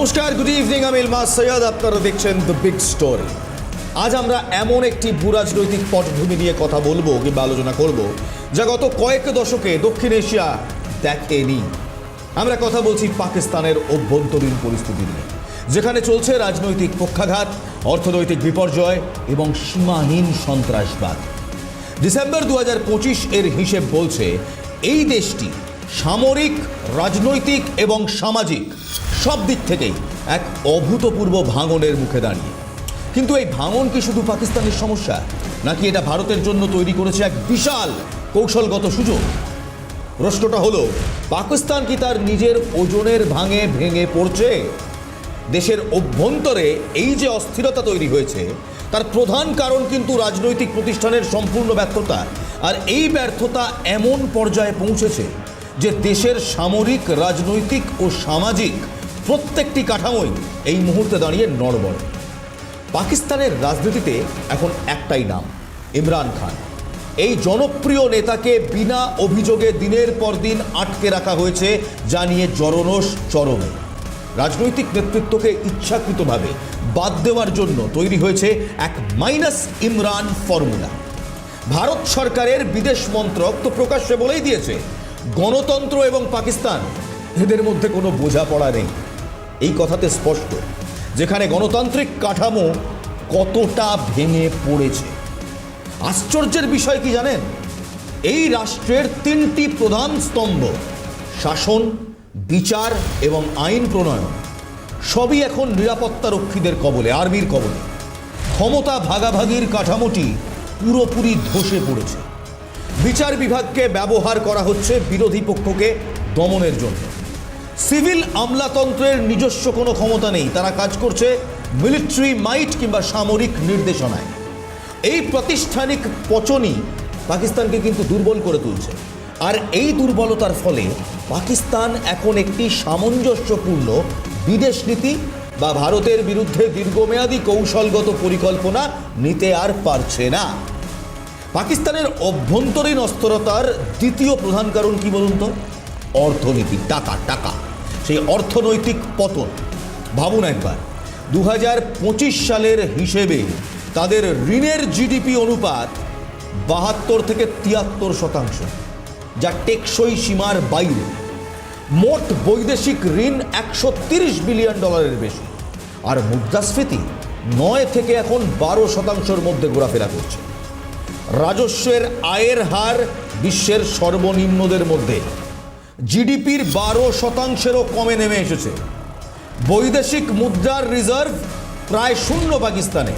নমস্কার good evening আমি ইলমাস সৈয়দ, আপনারা দেখছেন দ্য বিগ স্টোরি আজ আমরা এমন একটি ভূরাজনৈতিক পটভূমি নিয়ে কথা বলব কিংবা আলোচনা করব, যা গত কয়েক দশকে দক্ষিণ এশিয়া দেখেনি। আমরা কথা বলছি পাকিস্তানের অভ্যন্তরীণ পরিস্থিতি নিয়ে, যেখানে চলছে রাজনৈতিক পক্ষাঘাত, অর্থনৈতিক বিপর্যয় এবং সীমাহীন সন্ত্রাসবাদ। ডিসেম্বর দু পঁচিশ এর হিসেব বলছে, এই দেশটি সামরিক, রাজনৈতিক এবং সামাজিক সব দিক থেকেই এক অভূতপূর্ব ভাঙনের মুখে দাঁড়িয়ে। কিন্তু এই ভাঙন কি শুধু পাকিস্তানের সমস্যা? নাকি এটা ভারতের জন্য তৈরি করেছে এক বিশাল কৌশলগত সুযোগ? প্রশ্নটা হলো, পাকিস্তান কি তার নিজের ওজনের ভাঙে ভেঙে পড়ছে? দেশের অভ্যন্তরে এই যে অস্থিরতা তৈরি হয়েছে, তার প্রধান কারণ কিন্তু রাজনৈতিক প্রতিষ্ঠানের সম্পূর্ণ ব্যর্থতা। আর এই ব্যর্থতা এমন পর্যায়ে পৌঁছেছে যে দেশের সামরিক, রাজনৈতিক ও সামাজিক প্রত্যেকটি কাঠামোই এই মুহূর্তে দাঁড়িয়ে নড়বড়। পাকিস্তানের রাজনীতিতে এখন একটাই নাম, ইমরান খান। এই জনপ্রিয় নেতাকে বিনা অভিযোগে দিনের পর দিন আটকে রাখা হয়েছে যা নিয়ে জরনোষ চরমে। রাজনৈতিক নেতৃত্বকে ইচ্ছাকৃতভাবে বাদ দেওয়ার জন্য তৈরি হয়েছে এক মাইনাস ইমরান ফর্মুলা। ভারত সরকারের বিদেশ মন্ত্রক তো প্রকাশ্যে বলেই দিয়েছে, গণতন্ত্র এবং পাকিস্তান, এদের মধ্যে কোনো বোঝাপড়া নেই। এই কথাতে স্পষ্ট, যেখানে গণতান্ত্রিক কাঠামো কতটা ভেঙে পড়েছে। আশ্চর্যের বিষয় কি জানেন? এই রাষ্ট্রের তিনটি প্রধান স্তম্ভ, শাসন, বিচার এবং আইন প্রণয়ন, সবই এখন নিরাপত্তা রক্ষীদের কবলে, আর্মির কবলে। ক্ষমতা ভাগাভাগির কাঠামোটি পুরোপুরি ধসে পড়েছে। বিচার বিভাগকে ব্যবহার করা হচ্ছে বিরোধী পক্ষকে দমনের জন্য। সিভিল আমলাতন্ত্রের নিজস্ব কোনো ক্ষমতা নেই। তারা কাজ করছে মিলিটারি মাইট কিংবা সামরিক নির্দেশনায়। এই প্রাতিষ্ঠানিক পচনই পাকিস্তানকে কিন্তু দুর্বল করে তুলছে। আর এই দুর্বলতার ফলে পাকিস্তান এখন একটি সামঞ্জস্যপূর্ণ বিদেশ নীতি বা ভারতের বিরুদ্ধে দীর্ঘমেয়াদী কৌশলগত পরিকল্পনা নিতে আর পারছে না। পাকিস্তানের অভ্যন্তরীণ অস্থিরতার দ্বিতীয় প্রধান কারণ কি বলুন তো? অর্থনীতি। টাকা টাকা। সেই অর্থনৈতিক পতন। ভাবুন একবার দু হাজার পঁচিশ সালের হিসেবে তাদের ঋণের জিডিপি অনুপাত বাহাত্তর থেকে তিয়াত্তর শতাংশ, যা টেকসই সীমার বাইরে। মোট বৈদেশিক ঋণ একশো বিলিয়ন ডলারের বেশি, আর মুদ্রাস্ফীতি নয় থেকে এখন বারো শতাংশের মধ্যে ঘোরাফেরা করছে। রাজস্বের আয়ের হার বিশ্বের সর্বনিম্নদের মধ্যে। জিডিপির বারো শতাংশেরও কমে নেমে এসেছে। বৈদেশিক মুদ্রার রিজার্ভ প্রায় শূন্য পাকিস্তানে।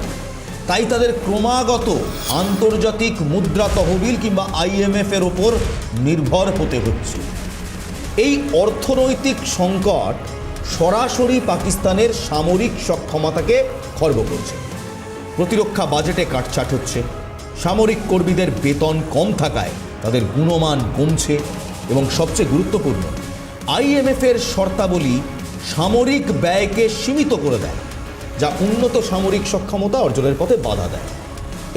তাই তাদের ক্রমাগত আন্তর্জাতিক মুদ্রা তহবিল কিংবা আইএমএফ এর ওপর নির্ভর হতে হচ্ছে। এই অর্থনৈতিক সংকট সরাসরি পাকিস্তানের সামরিক সক্ষমতাকে খর্ব করছে। প্রতিরক্ষা বাজেটে কাটছাট হচ্ছে। সামরিক কর্মীদের বেতন কম থাকায় তাদের গুণমান কমছে। এবং সবচেয়ে গুরুত্বপূর্ণ আইএমএফের শর্তাবলী সামরিক ব্যয়কে সীমিত করে দেয়, যা উন্নত সামরিক সক্ষমতা অর্জনের পথে বাধা দেয়।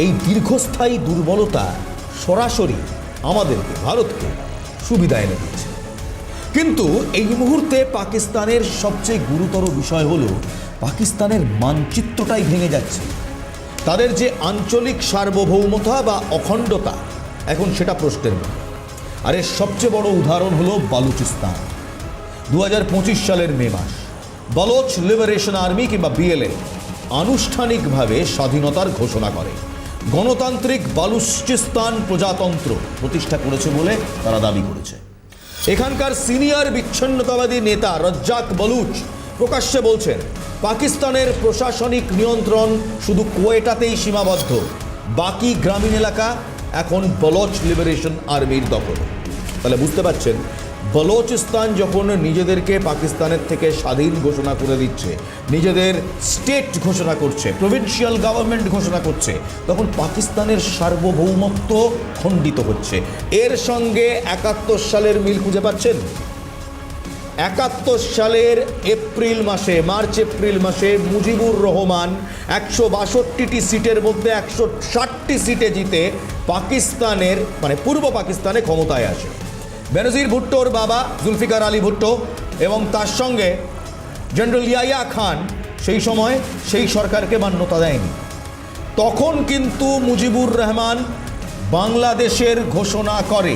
এই দীর্ঘস্থায়ী দুর্বলতা সরাসরি আমাদেরকে ভারতকে সুবিধা এনে দিচ্ছে কিন্তু এই মুহূর্তে পাকিস্তানের সবচেয়ে গুরুতর বিষয় হলো পাকিস্তানের মানচিত্রটাই ভেঙে যাচ্ছে। তাদের যে আঞ্চলিক সার্বভৌমতা বা অখণ্ডতা, এখন সেটা প্রশ্নের মুখে। আর এর সবচেয়ে বড় উদাহরণ হলো বালুচিস্তান। দু হাজার পঁচিশ সালের মে মাস বলোচ লিবারেশন আর্মি কিংবা বিএলএ আনুষ্ঠানিকভাবে স্বাধীনতার ঘোষণা করে। গণতান্ত্রিক বালুচিস্তান প্রজাতন্ত্র প্রতিষ্ঠা করেছে বলে তারা দাবি করেছে। এখানকার সিনিয়র বিচ্ছিন্নতাবাদী নেতা রজ্জাক বলুচ প্রকাশ্যে বলছেন, পাকিস্তানের প্রশাসনিক নিয়ন্ত্রণ শুধু কোয়েটাতেই সীমাবদ্ধ। বাকি গ্রামীণ এলাকা এখন বলচ লিবারেশন আর্মির দখল। তাহলে বুঝতে পারছেন, বলোচিস্তান যখন নিজেদেরকে পাকিস্তানের থেকে স্বাধীন ঘোষণা করে দিচ্ছে, নিজেদের স্টেট ঘোষণা করছে প্রভিন্সিয়াল গভর্নমেন্ট ঘোষণা করছে, তখন পাকিস্তানের সার্বভৌমত্ব খণ্ডিত হচ্ছে। এর সঙ্গে একাত্তর সালের মিল খুঁজে পাচ্ছেন? একাত্তর সালের এপ্রিল মাসে, মার্চ এপ্রিল মাসে মুজিবুর রহমান একশো বাষট্টিটি সিটের মধ্যে একশো ষাটটি সিটে জিতে পাকিস্তানের মানে পূর্ব পাকিস্তানে ক্ষমতায় আসে। বেনজির ভুট্টোর বাবা, জুলফিকার আলী ভুট্টো, এবং তার সঙ্গে জেনারেল ইয়াইয়া খান, সেই সময় সেই সরকারকে মান্যতা দেয়নি। তখন কিন্তু মুজিবুর রহমান বাংলাদেশের ঘোষণা করে।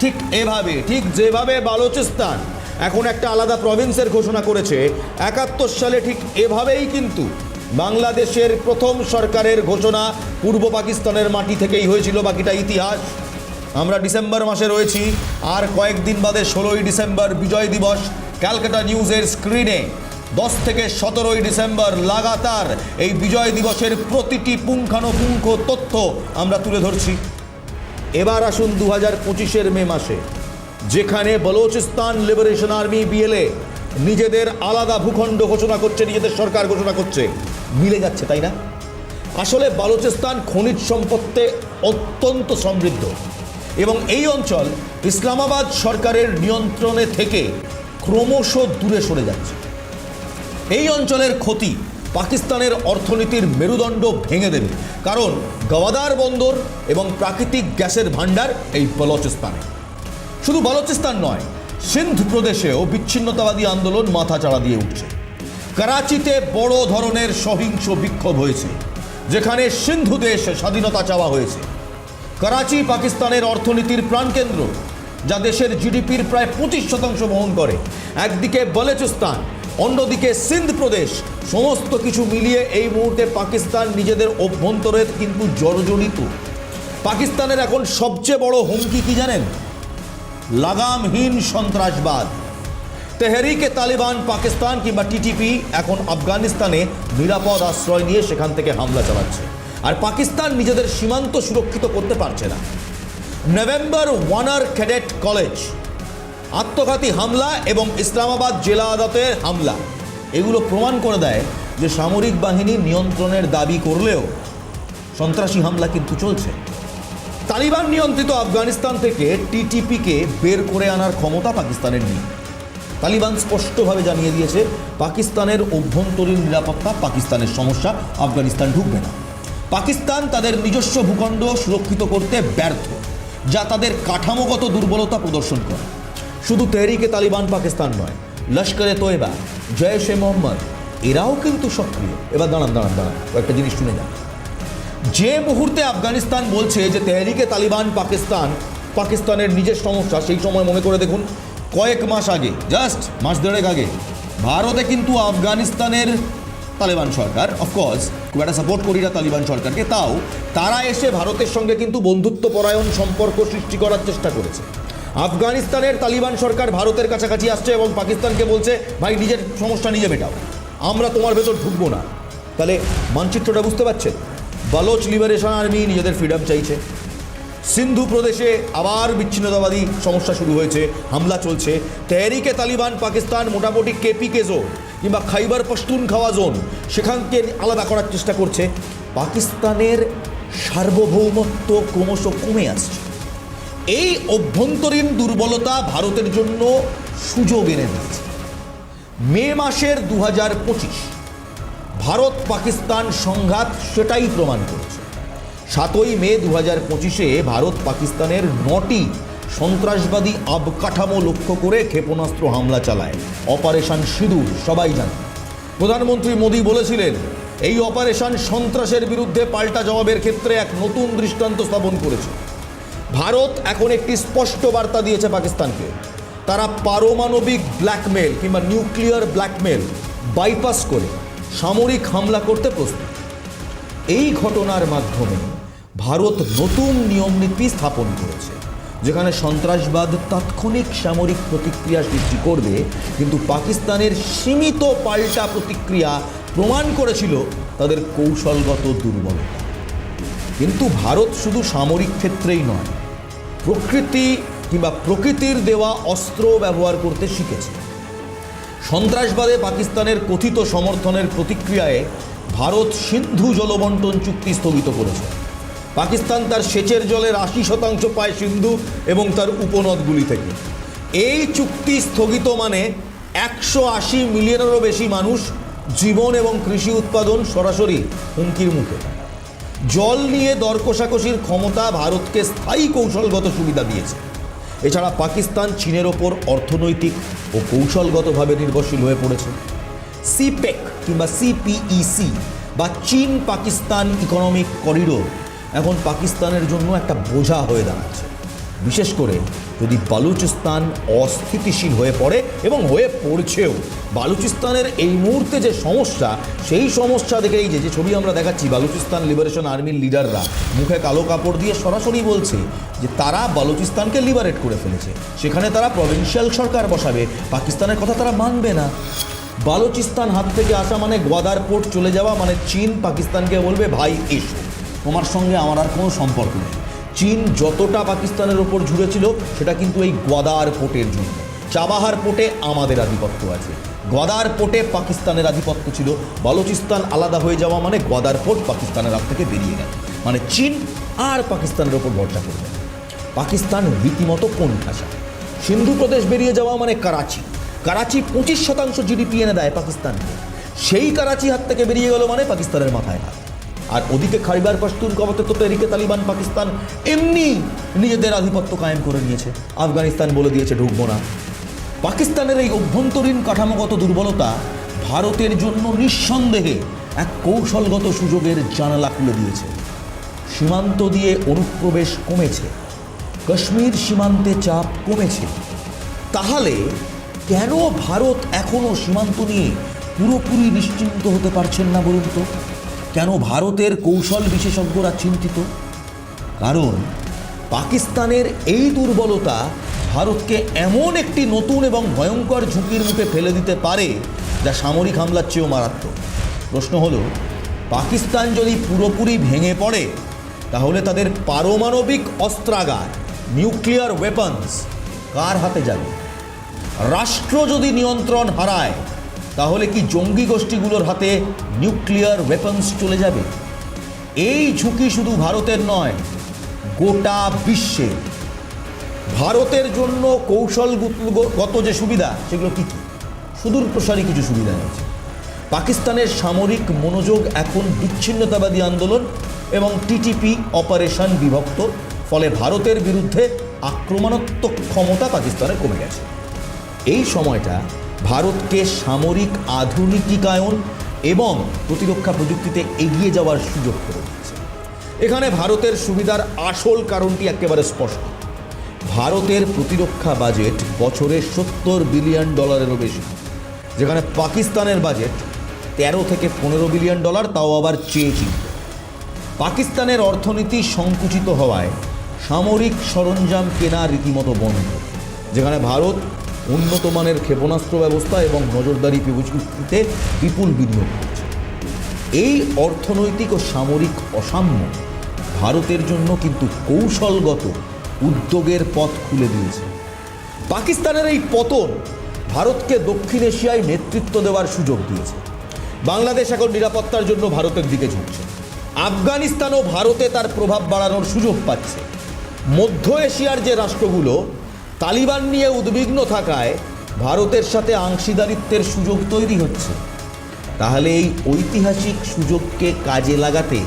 ঠিক এভাবে, ঠিক যেভাবে বালোচিস্তান এখন একটা আলাদা প্রভিন্সের ঘোষণা করেছে, একাত্তর সালে ঠিক এভাবেই কিন্তু বাংলাদেশের প্রথম সরকারের ঘোষণা পূর্ব পাকিস্তানের মাটি থেকেই হয়েছিল, বাকিটা ইতিহাস। আমরা ডিসেম্বর মাসে রয়েছি, আর কয়েকদিন বাদে ষোলোই ডিসেম্বর বিজয় দিবস ক্যালকাটা নিউজের স্ক্রিনে। দশ থেকে সতেরোই ডিসেম্বর লাগাতার এই বিজয় দিবসের প্রতিটি পুঙ্খানুপুঙ্খ তথ্য আমরা তুলে ধরছি। এবার আসুন দু হাজার পঁচিশের মে মাসে, যেখানে বলোচিস্তান লিবারেশন আর্মি বিএলএ নিজেদের আলাদা ভূখণ্ড ঘোষণা করছে, নিজেদের সরকার ঘোষণা করছে। মিলে যাচ্ছে, তাই না? আসলে বালোচিস্তান খনিজ সম্পত্তি অত্যন্ত সমৃদ্ধ। এবং এই অঞ্চল ইসলামাবাদ সরকারের নিয়ন্ত্রণে থেকে ক্রমশ দূরে সরে যাচ্ছে। এই অঞ্চলের ক্ষতি পাকিস্তানের অর্থনীতির মেরুদণ্ড ভেঙে দেবে, কারণ গওয়াদার বন্দর এবং প্রাকৃতিক গ্যাসের ভাণ্ডার এই বলোচিস্তানে। শুধু বলোচিস্তান নয়, সিন্ধ প্রদেশেও বিচ্ছিন্নতাবাদী আন্দোলন মাথাচাড়া দিয়ে উঠছে। করাচিতে বড় ধরনের সহিংস বিক্ষোভ হয়েছে, যেখানে সিন্ধু দেশ স্বাধীনতা চাওয়া হয়েছে। করাচি পাকিস্তানের অর্থনীতির প্রাণকেন্দ্র, যা দেশের জিডিপির প্রায় পঁচিশ শতাংশ বহন করে। একদিকে বলেচিস্তান, অন্যদিকে সিন্ধ প্রদেশ। সমস্ত কিছু মিলিয়ে এই মুহূর্তে পাকিস্তান নিজেদের অভ্যন্তরে কিন্তু জর্জরিত। পাকিস্তানের এখন সবচেয়ে বড় হুমকি কি জানেন? লাগামহীন সন্ত্রাসবাদ। তেহরিকে তালিবান পাকিস্তান কিংবা টিটিপি এখন আফগানিস্তানে নিরাপদ আশ্রয় নিয়ে সেখান থেকে হামলা চালাচ্ছে। আর পাকিস্তান নিজেদের সীমান্ত সুরক্ষিত করতে পারছে না। নভেম্বর ওয়ানার ক্যাডেট কলেজ, আত্মঘাতী হামলা এবং ইসলামাবাদ জেলা আদালতের হামলা। এগুলো প্রমাণ করে দেয় যে সামরিক বাহিনী নিয়ন্ত্রণের দাবি করলেও সন্ত্রাসী হামলা কিন্তু চলছে। তালিবান নিয়ন্ত্রিত আফগানিস্তান থেকে টিটিপিকে বের করে আনার ক্ষমতা পাকিস্তানের নেই। তালিবান স্পষ্টভাবে জানিয়ে দিয়েছে, পাকিস্তানের অভ্যন্তরীণ নিরাপত্তা, পাকিস্তানের সমস্যা, আফগানিস্তান ঢুকবে না। পাকিস্তান তাদের নিজস্ব ভূখণ্ড সুরক্ষিত করতে ব্যর্থ, যা তাদের কাঠামোগত দুর্বলতা প্রদর্শন করে। শুধু তেহরিকে তালিবান পাকিস্তান নয়, লস্করে তোয়েবা, জয়েশ এ মোহাম্মদ, এরাও কিন্তু সক্রিয়। এবার দাঁড়ান দাঁড়ান দাঁড়ান, কয়েকটা জিনিস শুনে যান। যে মুহূর্তে আফগানিস্তান বলছে যে তেহরিকে তালিবান পাকিস্তান, পাকিস্তানের নিজের সমস্যা, সেই সময় মনে করে দেখুন, কয়েক মাস আগে, জাস্ট মাস দেড়েক আগে, ভারতে কিন্তু আফগানিস্তানের তালিবান সরকার অফকোর্স খুব একটা সাপোর্ট করি না তালিবান সরকারকে, তাও তারা এসে ভারতের সঙ্গে কিন্তু বন্ধুত্বপরায়ণ সম্পর্ক সৃষ্টি করার চেষ্টা করেছে। আফগানিস্তানের তালিবান সরকার ভারতের কাছাকাছি আসছে এবং পাকিস্তানকে বলছে, ভাই, নিজের সমস্যা নিজে মেটাও। আমরা তোমার ভেতর ঢুকবো না। তাহলে মানচিত্রটা বুঝতে পারছেন? বালোচ লিবারেশন আর্মি নিজেদের ফ্রিডম চাইছে। সিন্ধু প্রদেশে আবার বিচ্ছিন্নতাবাদী সমস্যা শুরু হয়েছে, হামলা চলছে। তেহরিকে তালিবান পাকিস্তান মোটামুটি কেপিকে জোন কিংবা খাইবার পশতুন খাওয়া জোন, সেখানকে আলাদা করার চেষ্টা করছে। পাকিস্তানের সার্বভৌমত্ব ক্রমশ কমে আসছে। এই অভ্যন্তরীণ দুর্বলতা ভারতের জন্য সুযোগ এনে দিয়েছে। মে মাসের দু হাজার পঁচিশ, ভারত পাকিস্তান সংঘাত সেটাই প্রমাণ করেছে। সাতই মে দু হাজার পঁচিশে ভারত পাকিস্তানের নটি সন্ত্রাসবাদী অবকাঠামো লক্ষ্য করে ক্ষেপণাস্ত্র হামলা চালায়। অপারেশন সিঁদুর, সবাই জানে। প্রধানমন্ত্রী মোদী বলেছিলেন, এই অপারেশন সন্ত্রাসের বিরুদ্ধে পাল্টা জবাবের ক্ষেত্রে এক নতুন দৃষ্টান্ত স্থাপন করেছে। ভারত এখন একটি স্পষ্ট বার্তা দিয়েছে পাকিস্তানকে। তারা পারমাণবিক ব্ল্যাকমেল কিংবা নিউক্লিয়ার ব্ল্যাকমেল বাইপাস করে সামরিক হামলা করতে প্রস্তুত। এই ঘটনার মাধ্যমে ভারত নতুন নিয়মনীতি স্থাপন করেছে। যেখানে সন্ত্রাসবাদ তাৎক্ষণিক সামরিক প্রতিক্রিয়া সৃষ্টি করবে, কিন্তু পাকিস্তানের সীমিত পাল্টা প্রতিক্রিয়া প্রমাণ করেছিল তাদের কৌশলগত দুর্বলতা। কিন্তু ভারত শুধু সামরিক ক্ষেত্রেই নয়, প্রকৃতি কিংবা প্রকৃতির দেওয়া অস্ত্র ব্যবহার করতে শিখেছে। সন্ত্রাসবাদে পাকিস্তানের কথিত সমর্থনের প্রতিক্রিয়ায় ভারত সিন্ধু জলবন্টন চুক্তি স্থগিত করেছে। পাকিস্তান তার সেচের জলের আশি শতাংশ পায় সিন্ধু এবং তার উপনদগুলি থেকে। এই চুক্তি স্থগিত মানে একশো আশি মিলিয়নেরও বেশি মানুষ জীবন এবং কৃষি উৎপাদন সরাসরি হুমকির মুখে। জল নিয়ে দর কষাকষির ক্ষমতা ভারতকে স্থায়ী কৌশলগত সুবিধা দিয়েছে। এছাড়া পাকিস্তান চীনের ওপর অর্থনৈতিক ও কৌশলগতভাবে নির্ভরশীল হয়ে পড়েছে। সিপেক কিংবা সিপিইসি বা চীন পাকিস্তান ইকোনমিক করিডোর এখন পাকিস্তানের জন্য একটা বোঝা হয়ে দাঁড়াচ্ছে। বিশেষ করে যদি বালুচিস্তান অস্থিতিশীল হয়ে পড়ে এবং হয়ে পড়ছেও, বালুচিস্তানের এই মুহূর্তে যে সমস্যা, সেই সমস্যা দেখে এই যে যে ছবি আমরা দেখাচ্ছি, বালুচিস্তান লিবারেশন আর্মির লিডাররা মুখে কালো কাপড় দিয়ে সরাসরি বলছে যে, তারা বালুচিস্তানকে লিবারেট করে ফেলেছে। সেখানে তারা প্রভিন্সিয়াল সরকার বসাবে, পাকিস্তানের কথা তারা মানবে না। বালুচিস্তান হাত থেকে আসা মানে গোয়াদার পোর্ট চলে যাওয়া মানে চীন পাকিস্তানকে বলবে, ভাই, এসো। তোমার সঙ্গে আমার আর কোনো সম্পর্ক নেই। চীন যতটা পাকিস্তানের ওপর ঝুড়েছিল সেটা কিন্তু এই গোয়াদার পোর্টের জন্য। চাবাহার পোর্টে আমাদের আধিপত্য আছে। গোয়াদার পোর্টে পাকিস্তানের আধিপত্য ছিল। বালুচিস্তান আলাদা হয়ে যাওয়া মানে গোয়াদার পোর্ট পাকিস্তানের হাত থেকে বেরিয়ে গেল। মানে চীন আর পাকিস্তানের ওপর ভরসা করবে। পাকিস্তান রীতিমতো কোন ভাষা? সিন্ধু প্রদেশ বেরিয়ে যাওয়া মানে করাচি। করাচি পঁচিশ শতাংশ জিডিপি এনে দেয় পাকিস্তানকে। সেই করাচি হাত থেকে বেরিয়ে গেল মানে পাকিস্তানের মাথায় হাত। আর ওদিকে খাইবার পাশতুন কবতে তো তেরিকে তালিবান পাকিস্তান এমনি নিজেদের আধিপত্য কায়েম করে নিয়েছে। আফগানিস্তান বলে দিয়েছে, ঢুকবো না। পাকিস্তানের এই অভ্যন্তরীণ কাঠামোগত দুর্বলতা ভারতের জন্য নিঃসন্দেহে এক কৌশলগত সুযোগের জানালা খুলে দিয়েছে। সীমান্ত দিয়ে অনুপ্রবেশ কমেছে। কাশ্মীর সীমান্তে চাপ কমেছে। তাহলে কেন ভারত এখনও সীমান্ত নিয়ে পুরোপুরি নিশ্চিন্ত হতে পারছেন না বলুন তো? কেন ভারতের কৌশল বিশেষজ্ঞরা চিন্তিত? কারণ পাকিস্তানের এই দুর্বলতা ভারতকে এমন একটি নতুন এবং ভয়ঙ্কর ঝুঁকির মুখে ফেলে দিতে পারে যা সামরিক হামলার চেয়েও মারাত্মক। প্রশ্ন হলো, পাকিস্তান যদি পুরোপুরি ভেঙে পড়ে, তাহলে তাদের পারমাণবিক অস্ত্রাগার, নিউক্লিয়ার ওয়েপন্স কার হাতে যাবে? রাষ্ট্র যদি নিয়ন্ত্রণ হারায় তাহলে কি জঙ্গি গোষ্ঠীগুলোর হাতে নিউক্লিয়ার ওয়েপন্স চলে যাবে? এই ঝুঁকি শুধু ভারতের নয়, গোটা বিশ্বে। ভারতের জন্য কৌশলগত যে সুবিধা, সেগুলো কী কী? সুদূর প্রসারী কিছু সুবিধা রয়েছে পাকিস্তানের সামরিক মনোযোগ এখন বিচ্ছিন্নতাবাদী আন্দোলন এবং টিটিপি অপারেশন বিভক্ত, ফলে ভারতের বিরুদ্ধে আক্রমণাত্মক ক্ষমতা পাকিস্তানের কমে গেছে। এই সময়টা ভারতকে সামরিক আধুনিকীকায়ন এবং প্রতিরক্ষা প্রযুক্তিতে এগিয়ে যাওয়ার সুযোগ করে দিচ্ছে এখানে ভারতের সুবিধার আসল কারণটি একেবারে স্পষ্ট। ভারতের প্রতিরক্ষা বাজেট বছরে সত্তর বিলিয়ন ডলারেরও বেশি, যেখানে পাকিস্তানের বাজেট তেরো থেকে পনেরো বিলিয়ন ডলার, তাও আবার চেয়ে চিনতে। পাকিস্তানের অর্থনীতি সংকুচিত হওয়ায় সামরিক সরঞ্জাম কেনা রীতিমতো বন্ধ, যেখানে ভারত উন্নত মানের ক্ষেপণাস্ত্র ব্যবস্থা এবং নজরদারি প্রযুক্তিতে বিপুল বিনিয়োগ করছে। এই অর্থনৈতিক ও সামরিক অসাম্য ভারতের জন্য কিন্তু কৌশলগত উদ্যোগের পথ খুলে দিয়েছে। পাকিস্তানের এই পতন ভারতকে দক্ষিণ এশিয়ায় নেতৃত্ব দেওয়ার সুযোগ দিয়েছে। বাংলাদেশ এখন নিরাপত্তার জন্য ভারতের দিকে ঝুঁকছে। আফগানিস্তানও ভারতে তার প্রভাব বাড়ানোর সুযোগ পাচ্ছে। মধ্য এশিয়ার যে রাষ্ট্রগুলো তালিবান নিয়ে উদ্বিগ্ন থাকায় ভারতের সাথে অংশীদারিত্বের সুযোগ তৈরি হচ্ছে। তাহলে এই ঐতিহাসিক সুযোগকে কাজে লাগাতে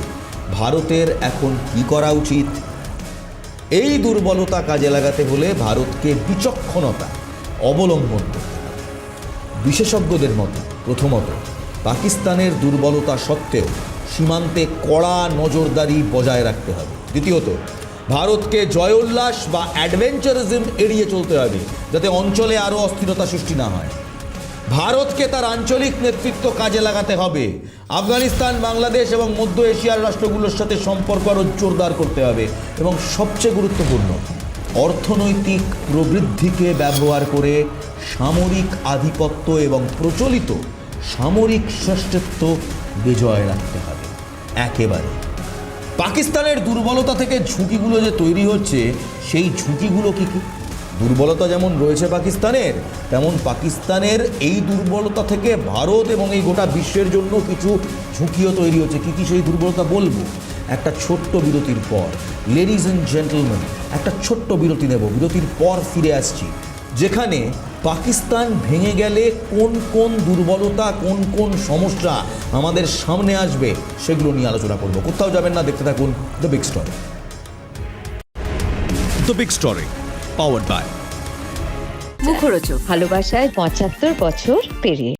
ভারতের এখন কি করা উচিত? এই দুর্বলতা কাজে লাগাতে হলে ভারতকে বিচক্ষণতা অবলম্বন করতে বিশেষজ্ঞদের মতে, প্রথমত, পাকিস্তানের দুর্বলতা সত্ত্বেও সীমান্তে কড়া নজরদারি বজায় রাখতে হবে। দ্বিতীয়ত ভারতকে জয়োল্লাস বা অ্যাডভেঞ্চারিজম এড়িয়ে চলতে হবে, যাতে অঞ্চলে আরও অস্থিরতা সৃষ্টি না হয়। ভারতকে তার আঞ্চলিক নেতৃত্ব কাজে লাগাতে হবে। আফগানিস্তান, বাংলাদেশ এবং মধ্য এশিয়ার রাষ্ট্রগুলোর সাথে সম্পর্ক আরও জোরদার করতে হবে এবং সবচেয়ে গুরুত্বপূর্ণ, অর্থনৈতিক প্রবৃদ্ধিকে ব্যবহার করে সামরিক আধিপত্য এবং প্রচলিত সামরিক শ্রেষ্ঠত্ব বিজয় রাখতে হবে। একেবারে। পাকিস্তানের দুর্বলতা থেকে ঝুঁকিগুলো যে তৈরি হচ্ছে, সেই ঝুঁকিগুলো কি কি? দুর্বলতা যেমন রয়েছে পাকিস্তানের, তেমন পাকিস্তানের এই দুর্বলতা থেকে ভারত এবং এই গোটা বিশ্বের জন্য কিছু ঝুঁকিও তৈরি হচ্ছে। কী কী সেই দুর্বলতা বলব? একটা ছোট্ট বিরতির পর লেডিজ অ্যান্ড জেন্টলম্যান একটা ছোট্ট বিরতি নেব। বিরতির পর ফিরে আসছি। যেখানে পাকিস্তান ভেঙে গেলে কোন কোন দুর্বলতা কোন কোন সমস্যা আমাদের সামনে আসবে সেগুলো নিয়ে আলোচনা করব। কোথাও যাবেন না দেখতে থাকুন The Big Story The Big Story powered by Mukhorochak ভালোবাসায় পঁচাত্তর বছর পেরিয়ে।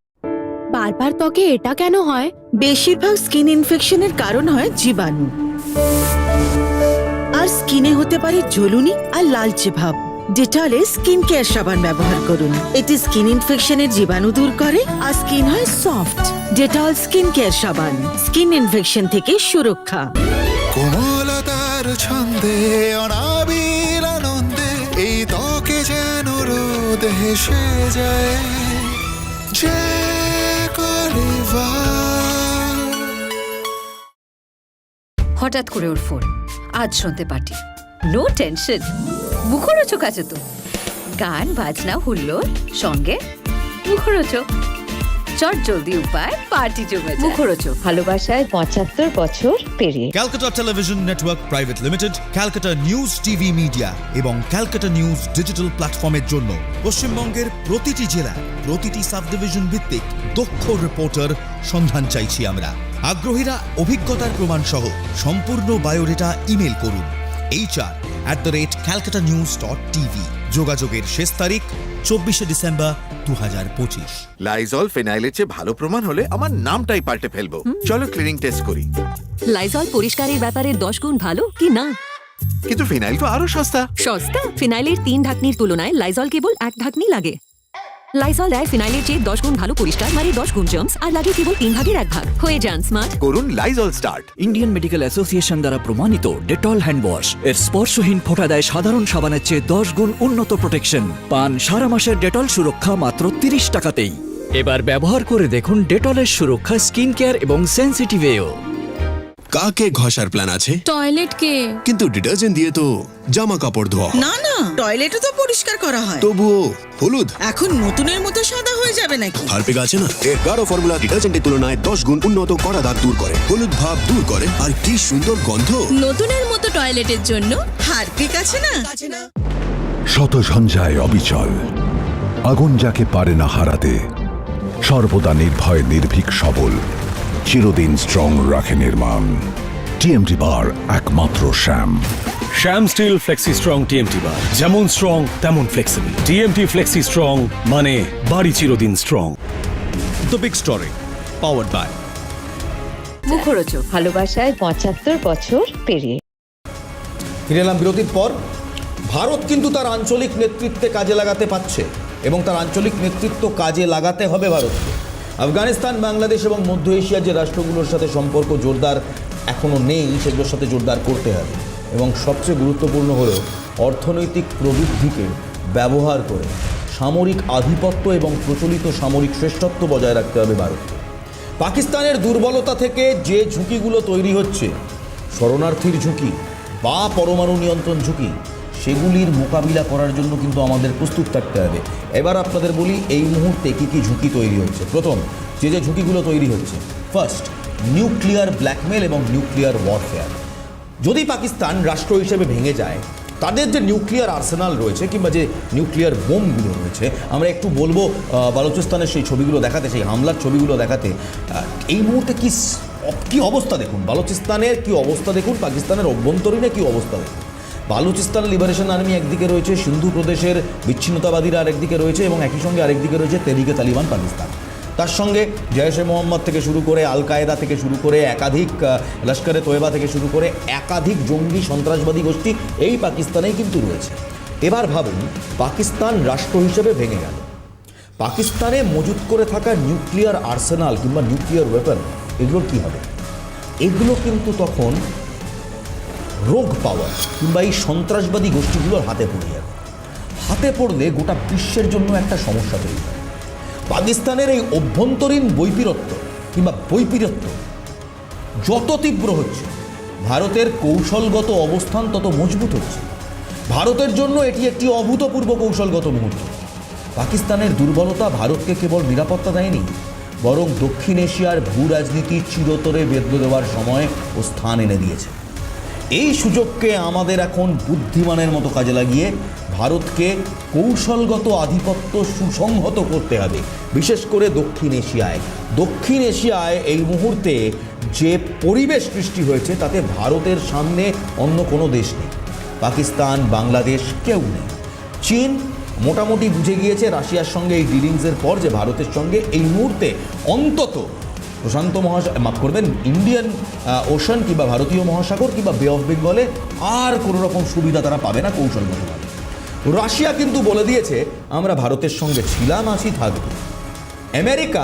বারবার ত্বকে এটা কেন হয়? বেশিরভাগ স্কিন ইনফেকশনের কারণ হয় জীবাণু। আর স্কিনে হতে পারে জ্বলুনি আর লালচে ভাব। ডেটলে স্কিন কেয়ার সাবান ব্যবহার করুন। এটি স্কিন ইনফেকশনের জীবাণু দূর করে আর স্কিন হয় সফট ডেটল স্কিন কেয়ার সাবান। স্কিন ইনফেকশন থেকে সুরক্ষা। কোমলতার ছন্দে অনাবিল আনন্দে এই ত্বকে যেন রোদ হেসে যায়। যে হঠাৎ করে ওর ফোন আজ শুনতে পার্টি নো টেনশন মুখরোচক আছে তো। গান বাজনা হুল্লোর সঙ্গে মুখরোচক। চট জলদি উপায় পার্টি জমে মুখরোচক ভালোবাসায় পঁচাত্তর বছর পেরিয়ে। Calcutta Television Network Private Limited Calcutta News TV media এবং ক্যালকাটা নিউজ ডিজিটাল প্ল্যাটফর্মের জন্য পশ্চিমবঙ্গের প্রতিটি জেলা প্রতিটি সাব ডিভিশন ভিত্তিক দক্ষ রিপোর্টার সন্ধান চাইছি আমরা। আগ্রহীরা অভিজ্ঞতার প্রমাণ সহ সম্পূর্ণ বায়োডেটা ইমেল করুন। HR at the rate Calcutta News dot TV যোগাযোগের শেষ তারিখ চব্বিশে ডিসেম্বর দু হাজার পঁচিশ। লাইজল ফেনাইলের চেয়ে ভালো প্রমাণ হলে আমার নামটাই পাল্টে ফেলব। চলো ক্লিনিং টেস্ট করি। লাইজল পরিষ্কারের ব্যাপারে দশ গুণ ভালো কি না? কিন্তু ফিনাইল তো আরও সস্তা। সস্তা? ফিনাইলের তিন ঢাকনির তুলনায় লাইজল কেবল এক ঢাকনি লাগে। লাইজল দেয় ফিনাইলের চেয়ে দশ গুণ ভালো পরিষ্কার মানে দশ গুণ জার্মস আর লাগে কেবল তিন ভাগের এক ভাগ। হয়ে যান স্মার্ট করুন Lizol start Indian Medical Association দ্বারা প্রমাণিত ডেটল হ্যান্ড ওয়াশ এর স্পর্শহীন ফোঁটা দেয় সাধারণ সাবানের চেয়ে দশ গুণ উন্নত প্রোটেকশন পান সারা মাসের ডেটল সুরক্ষা মাত্র তিরিশ টাকাতেই। এবার ব্যবহার করে দেখুন ডেটলের সুরক্ষা স্কিন কেয়ার এবং সেন্সিটিভেও কাকে ঘষার প্ল্যান আছে? টয়লেট কে। কিন্তু ডিটারজেন্ট দিয়ে তো জামা কাপড় ধোয়া হয়। না না টয়লেটও তো পরিষ্কার করা হয়। তবুও হলুদ? এখন নতুনের মতো সাদা হয়ে যাবে নাকি? হারপিক আছে না? এর গাঢ় ফর্মুলা ডিটারজেন্টের তুলনায় দশ গুণ উন্নত কড়া দাগ দূর করে। হলুদ ভাব দূর করে। আর কি সুন্দর গন্ধ। নতুনের মতো টয়লেটের জন্য হারপিক আছে না? শত সঞ্জয় অবিচল। আগুন যাকে পারে না হারাতে সর্বদা নির্ভয় নির্ভীক সবল। চিরদিন স্ট্রং রাখে নির্মাণ। টিএমটি বার একমাত্র Shyam Shyam steel flexi strong TMT bar যেমন স্ট্রং তেমন ফ্লেক্সিবল টিএমটি ফ্লেক্সি স্ট্রং মানে বাড়ি চিরদিন strong The Big Story powered by Mukhorochak ভালোবাসায় পঁচাত্তর বছর পেরিয়ে। ফিরে এলাম বিরতির পর। ভারত কিন্তু তার আঞ্চলিক নেতৃত্বে কাজে লাগাতে পারছে এবং তার আঞ্চলিক নেতৃত্ব কাজে লাগাতে হবে ভারতকে। আফগানিস্তান, বাংলাদেশ এবং মধ্য এশিয়ার যে রাষ্ট্রগুলোর সাথে সম্পর্ক জোরদার এখনও নেই, সেগুলোর সাথে জোরদার করতে হবে। এবং সবচেয়ে গুরুত্বপূর্ণ হল অর্থনৈতিক প্রবৃদ্ধিকে ব্যবহার করে সামরিক আধিপত্য এবং প্রচলিত সামরিক শ্রেষ্ঠত্ব বজায় রাখতে হবে ভারতকে। পাকিস্তানের দুর্বলতা থেকে যে ঝুঁকিগুলো তৈরি হচ্ছে, শরণার্থীর ঝুঁকি বা পরমাণু নিয়ন্ত্রণ ঝুঁকি সেগুলির মোকাবিলা করার জন্য কিন্তু আমাদের প্রস্তুত থাকতে হবে। এবার আপনাদের বলি, এই মুহূর্তে কী কী ঝুঁকি তৈরি হচ্ছে? প্রথম, যে যে ঝুঁকিগুলো তৈরি হচ্ছে। ফার্স্ট নিউক্লিয়ার ব্ল্যাকমেল এবং নিউক্লিয়ার ওয়ারফেয়ার যদি পাকিস্তান রাষ্ট্র হিসেবে ভেঙে যায়, তাদের যে নিউক্লিয়ার আর্সেনাল রয়েছে কিংবা যে নিউক্লিয়ার বোমগুলো রয়েছে, আমরা একটু বলব বালুচিস্তানের সেই ছবিগুলো দেখাতে, সেই হামলার ছবিগুলো দেখাতে এই মুহূর্তে কি কি অবস্থা দেখুন? বালুচিস্তানের কি অবস্থা দেখুন? পাকিস্তানের অভ্যন্তরীণে কি অবস্থা দেখুন? বালুচিস্তান লিবারেশন আর্মি একদিকে রয়েছে, সিন্ধু প্রদেশের বিচ্ছিন্নতাবাদীরা আরেকদিকে রয়েছে এবং একই সঙ্গে আরেকদিকে রয়েছে তেদিকে তালিবান পাকিস্তান। তার সঙ্গে জয়েশে মোহাম্মদ থেকে শুরু করে আল কায়দা থেকে শুরু করে একাধিক লস্করে তোয়েবা থেকে শুরু করে একাধিক জঙ্গি সন্ত্রাসবাদী গোষ্ঠী এই পাকিস্তানেই কিন্তু রয়েছে। এবার ভাবুন, পাকিস্তান রাষ্ট্র হিসেবে ভেঙে গেল। পাকিস্তানে মজুত করে থাকা নিউক্লিয়ার আর্সেনাল কিংবা নিউক্লিয়ার ওয়েপন, এগুলোর কী হবে? এগুলো কিন্তু তখন রোগ পাওয়ার কিংবা এই সন্ত্রাসবাদী গোষ্ঠীগুলোর হাতে পড়ে যাবে হাতে পড়লে গোটা বিশ্বের জন্য একটা সমস্যা তৈরি হয়। পাকিস্তানের এই অভ্যন্তরীণ বৈপিরত্ব কিংবা বৈপিরত্ব যত তীব্র হচ্ছে, ভারতের কৌশলগত অবস্থান তত মজবুত হচ্ছে। ভারতের জন্য এটি একটি অভূতপূর্ব কৌশলগত মুহূর্ত। পাকিস্তানের দুর্বলতা ভারতকে কেবল নিরাপত্তা দেয়নি, বরং দক্ষিণ এশিয়ার ভূ রাজনীতি চিরতরে বেদলে দেওয়ার সময় ও স্থান এনে দিয়েছে। এই সুযোগকে আমাদের এখন বুদ্ধিমানের মতো কাজে লাগিয়ে ভারতকে কৌশলগত আধিপত্য সুসংহত করতে হবে। বিশেষ করে দক্ষিণ এশিয়ায়। দক্ষিণ এশিয়ায় এই মুহূর্তে যে পরিবেশ সৃষ্টি হয়েছে, তাতে ভারতের সামনে অন্য কোনো দেশ নেই। পাকিস্তান, বাংলাদেশ কেউ নেই। চীন মোটামুটি বুঝে গিয়েছে রাশিয়ার সঙ্গে এই ডিলিংসের পর যে ভারতের সঙ্গে এই মুহূর্তে অন্তত প্রশান্ত মহাসাগর মাফ করবেন ইন্ডিয়ান ওশান কিংবা ভারতীয় মহাসাগর কিংবা বে অফ বেঙ্গলে আর কোনো রকম সুবিধা তারা পাবে না কৌশলগতভাবে রাশিয়া কিন্তু বলে দিয়েছে, আমরা ভারতের সঙ্গে ছিলাম, আছি, থাকব। আমেরিকা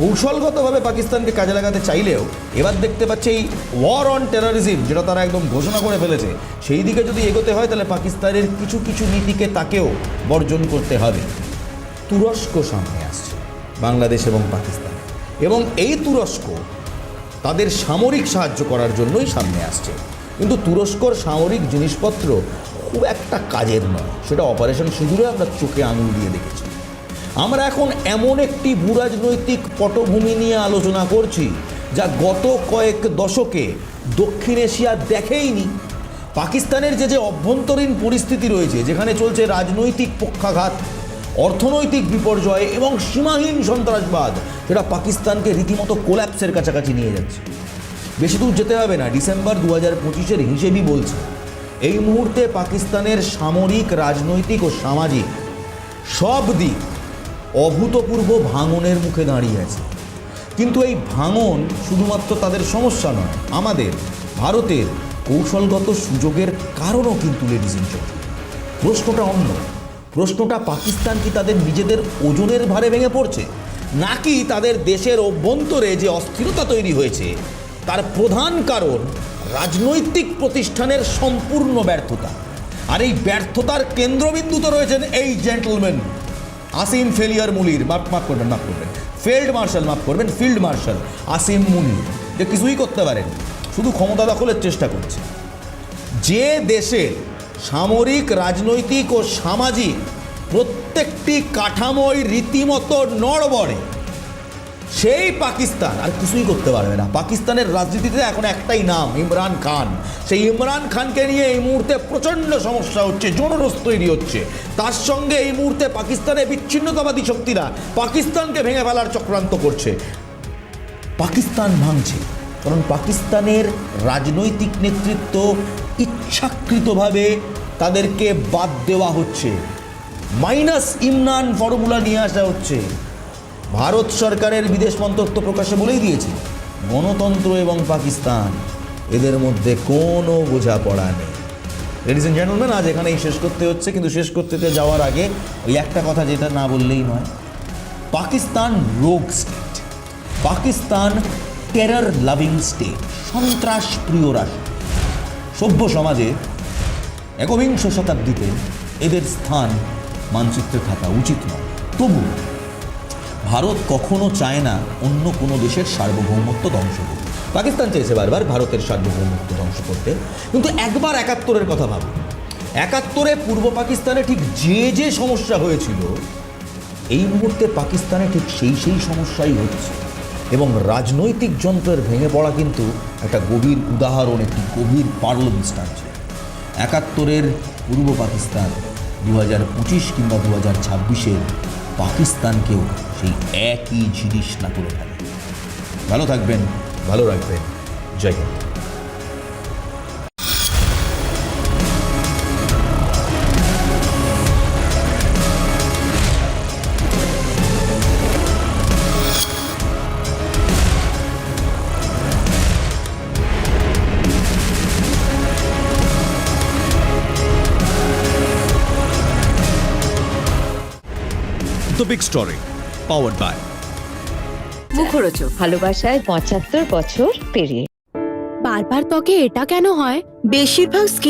কৌশলগতভাবে পাকিস্তানকে কাজে লাগাতে চাইলেও এবার দেখতে পাচ্ছে এই ওয়ার অন টেররিজম যেটা তারা একদম ঘোষণা করে ফেলেছে, সেই দিকে যদি এগোতে হয়, তাহলে পাকিস্তানের কিছু কিছু নীতিকে তাকেও বর্জন করতে হবে। তুরস্ক সামনে আসছে, বাংলাদেশ এবং পাকিস্তান। এবং এই তুরস্ক তাদের সামরিক সাহায্য করার জন্যই সামনে আসছে। কিন্তু তুরস্কর সামরিক জিনিসপত্র খুব একটা কাজের নয়। সেটা অপারেশন সিঁদুরে আমরা চোখে আঙুল দিয়ে দেখেছি। আমরা এখন এমন একটি ভূরাজনৈতিক পটভূমি নিয়ে আলোচনা করছি, যা গত কয়েক দশকে দক্ষিণ এশিয়া দেখেইনি। পাকিস্তানের যে যে অভ্যন্তরীণ পরিস্থিতি রয়েছে, যেখানে চলছে রাজনৈতিক পক্ষাঘাত, অর্থনৈতিক বিপর্যয় এবং সীমাহীন সন্ত্রাসবাদ সেটা পাকিস্তানকে রীতিমতো কোল্যাপসের কাছাকাছি নিয়ে যাচ্ছে। বেশি দূর যেতে হবে না, ডিসেম্বর দু হাজার পঁচিশের হিসেবই বলছে। এই মুহূর্তে পাকিস্তানের সামরিক, রাজনৈতিক ও সামাজিক সব দিক অভূতপূর্ব ভাঙনের মুখে দাঁড়িয়ে আছে। কিন্তু এই ভাঙন শুধুমাত্র তাদের সমস্যা নয়, আমাদের, ভারতের কৌশলগত সুযোগের কারণও কিন্তু লেডিস প্রশ্নটা অন্য, প্রশ্নটা পাকিস্তান কি তাদের নিজেদের ওজনের ভারে ভেঙে পড়ছে? নাকি তাদের দেশের অভ্যন্তরে যে অস্থিরতা তৈরি হয়েছে, তার প্রধান কারণ রাজনৈতিক প্রতিষ্ঠানের সম্পূর্ণ ব্যর্থতা। আর এই ব্যর্থতার কেন্দ্রবিন্দু তো রয়েছেন এই জেন্টলম্যান আসিম ফেলিয়ার মুলির মাফ মাফ করবেন মাফ করবেন। ফিল্ড মার্শাল, মাফ করবেন, ফিল্ড মার্শাল আসিম মুনির। যে কিছুই করতে পারেন, শুধু ক্ষমতা দখলের চেষ্টা করছে। যে দেশের সামরিক, রাজনৈতিক ও সামাজিক প্রত্যেকটি কাঠামোই রীতিমতো নড়বড়ে। সেই পাকিস্তান, আর কিছুই করতে পারবে না। পাকিস্তানের রাজনীতিতে এখন একটাই নাম, ইমরান খান। সেই ইমরান খানকে নিয়ে এই মুহূর্তে প্রচণ্ড সমস্যা হচ্ছে, জনরোষ তৈরি হচ্ছে। তার সঙ্গে এই মুহূর্তে পাকিস্তানের বিচ্ছিন্নতাবাদী শক্তিরা পাকিস্তানকে ভেঙে ফেলার চক্রান্ত করছে। পাকিস্তান ভাঙছে, কারণ পাকিস্তানের রাজনৈতিক নেতৃত্ব ইচ্ছাকৃতভাবে তাদেরকে বাদ দেওয়া হচ্ছে। মাইনাস ইমরান ফর্মুলা নিয়ে আসা হচ্ছে। ভারত সরকারের বিদেশ মন্ত্রত্ব প্রকাশে বলেই দিয়েছে, গণতন্ত্র এবং পাকিস্তান, এদের মধ্যে কোনো বোঝাপড়া নেই। লেডিস এন্ড জেন্টলম্যান আজ এখানেই শেষ করতে হচ্ছে, কিন্তু শেষ করতে যাওয়ার আগে ওই একটা কথা যেটা না বললেই নয়। Pakistan rogue state, Pakistan terror loving state সন্ত্রাস প্রিয় রাষ্ট্র। সভ্য সমাজে একবিংশ শতাব্দীতে এদের স্থান মানচিত্রে থাকা উচিত নয়। তবু ভারত কখনো চায় না অন্য কোনো দেশের সার্বভৌমত্ব ধ্বংস করতে। পাকিস্তান চেয়েছে বারবার ভারতের সার্বভৌমত্ব ধ্বংস করতে। কিন্তু একবার একাত্তরের কথা ভাবুন। একাত্তরে পূর্ব পাকিস্তানে ঠিক যে যে সমস্যা হয়েছিল, এই মুহূর্তে পাকিস্তানে ঠিক সেই সেই সমস্যাই হচ্ছে। এবং রাজনৈতিক যন্ত্রের ভেঙে পড়া কিন্তু একটা গভীর উদাহরণ, একটি গভীর পারল দৃষ্টান্ত একাত্তরের পূর্ব পাকিস্তান দু হাজার পঁচিশ কিংবা দু হাজার ছাব্বিশের পাকিস্তানকেও সেই একই জিনিস না করে ফেলে। ভালো থাকবেন, ভালো রাখবেন। Jai Hind. The Big Story powered by Mukhorochak ভালোবাসায় পঁচাত্তর বছর পেরিয়ে। বারবার ত্বকে এটা কেন হয়? বেশিরভাগ